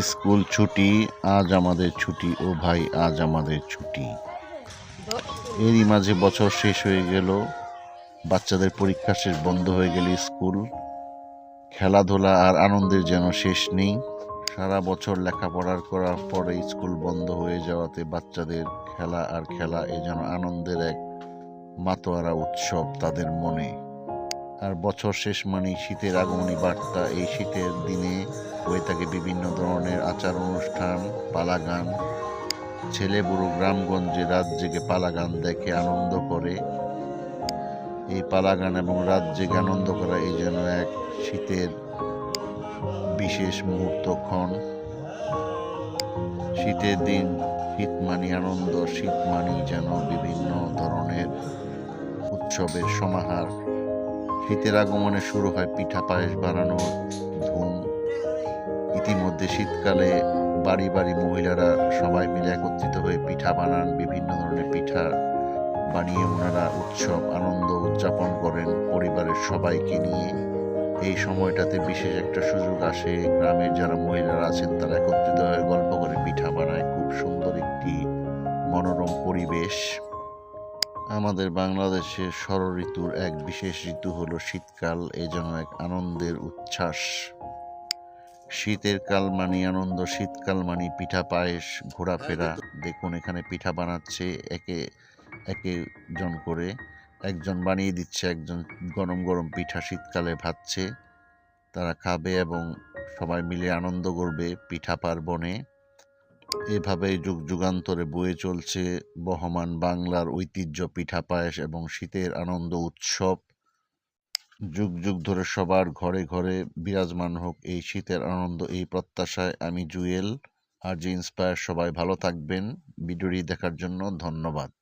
School ছুটি, আজ আমাদের ছুটি, ও ভাই, আজ আমাদের ছুটি। এরই মাঝে বছর শেষ হয়ে গেল, বাচ্চাদের পরীক্ষা শেষ বন্ধ হয়ে গেল স্কুল। খেলাধুলা আর আনন্দের যেন শেষ নেই। সারা বছর লেখাপড়ার করার পরে স্কুল বন্ধ হয়ে যাওয়াতে বাচ্চাদের খেলা আর খেলা এ যেন আনন্দের এক মাতোয়ারা উৎসব তাদের মনে। আর বছর শেষ মানেই শীতের আগমনী বার্তা। এই শীতের দিনে হয়ে থাকে বিভিন্ন ধরনের আচার অনুষ্ঠান পালা গান ছেলে বুড়ো গ্রামগঞ্জে রাত জেগে পালা গান দেখে আনন্দ করে। এই পালা গান এবং রাত জেগে আনন্দ করা এই যেন এক শীতের বিশেষ মুহূর্তক্ষণ। শীতের দিন শীত মানি আনন্দ, শীত মানি যেন বিভিন্ন ধরনের উৎসবের সমাহার। শীতের আগমনে শুরু হয় পিঠা পায়েস বানানোর ধুম। ইতিমধ্যে শীতকালে বাড়ি বাড়ি মহিলারা সবাই মিলে একত্রিত হয়ে পিঠা বানান, বিভিন্ন ধরনের পিঠা বানিয়ে ওনারা উৎসব, আনন্দ উদযাপন করেন পরিবারের সবাইকে নিয়ে। এই সময়টাতে বিশেষ একটা সুযোগ আসে, গ্রামের যারা মহিলারা আছেন তারা একত্রিত হয়ে গল্প করে পিঠা বানায়। খুব সুন্দর একটি মনোরম পরিবেশ। আমাদের বাংলাদেশের ষড় ঋতুর এক বিশেষ ঋতু হলো শীতকাল এ যেন এক আনন্দের উচ্ছ্বাস। শীতের কাল মানি আনন্দ শীতকাল মানি পিঠা পায়েস ঘোরাফেরা। দেখুন এখানে পিঠা বানাচ্ছে একে একে জন করে। একজন বানিয়ে দিচ্ছে একজন গরম গরম পিঠা শীতকালে ভাজছে তারা খাবে এবং সবাই মিলে আনন্দ করবে পিঠা পার্বণে। এভাবেই যুগ যুগান্তরে বয়ে চলছে বহমান বাংলার ঐতিহ্য পিঠা পায়েস এবং শীতের আনন্দ উৎসব। যুগ যুগ ধরে সবার ঘরে ঘরে বিরাজমান হোক এই শীতের আনন্দ, এই প্রত্যাশায় আমি জুয়েল। আর যে ইন্সপায়ার, সবাই ভালো থাকবেন। ভিডিওটি দেখার জন্য ধন্যবাদ।